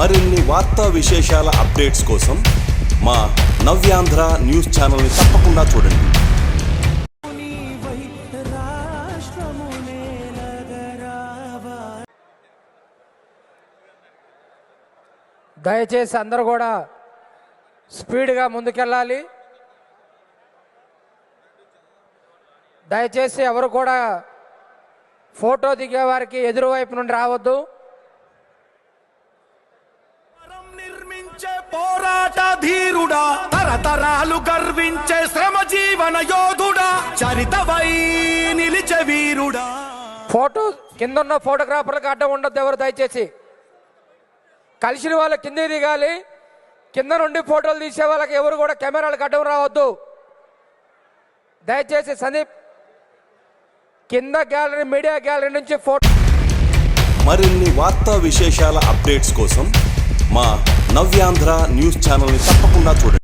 మరిన్ని వార్తా విశేషాల అప్డేట్స్ కోసం మా నవ్యాంధ్ర న్యూస్ ఛానల్ని తప్పకుండా చూడండి. దయచేసి అందరూ కూడా స్పీడ్గా ముందుకెళ్ళాలి. దయచేసి ఎవరు కూడా ఫోటో దిగేవారికి ఎదురువైపు నుండి రావద్దు. నిర్మించే పోరాట ధీరుడా తరతరాలు గర్వించే శ్రమ జీవన యోధుడా చరితవై నిలిచే వీరుడా. ఫోటో కింద ఉన్న ఫోటోగ్రాఫర్లకు అడ్డం ఉండొద్దు ఎవరు దయచేసి. కలిసిన వాళ్ళు కింద దిగాలి కింద నుండి ఫోటోలు తీసే వాళ్ళకి ఎవరు కూడా కెమెరాలకు అడ్డం రావద్దు. దయచేసి సందీప్ కింద గ్యాలరీ మీడియా గ్యాలరీ నుంచి ఫోటో మరిన్ని వార్తా విశేషాల అప్డేట్స్ కోసం మా నవ్యాంధ్ర న్యూస్ ఛానల్ని తప్పకుండా చూడండి.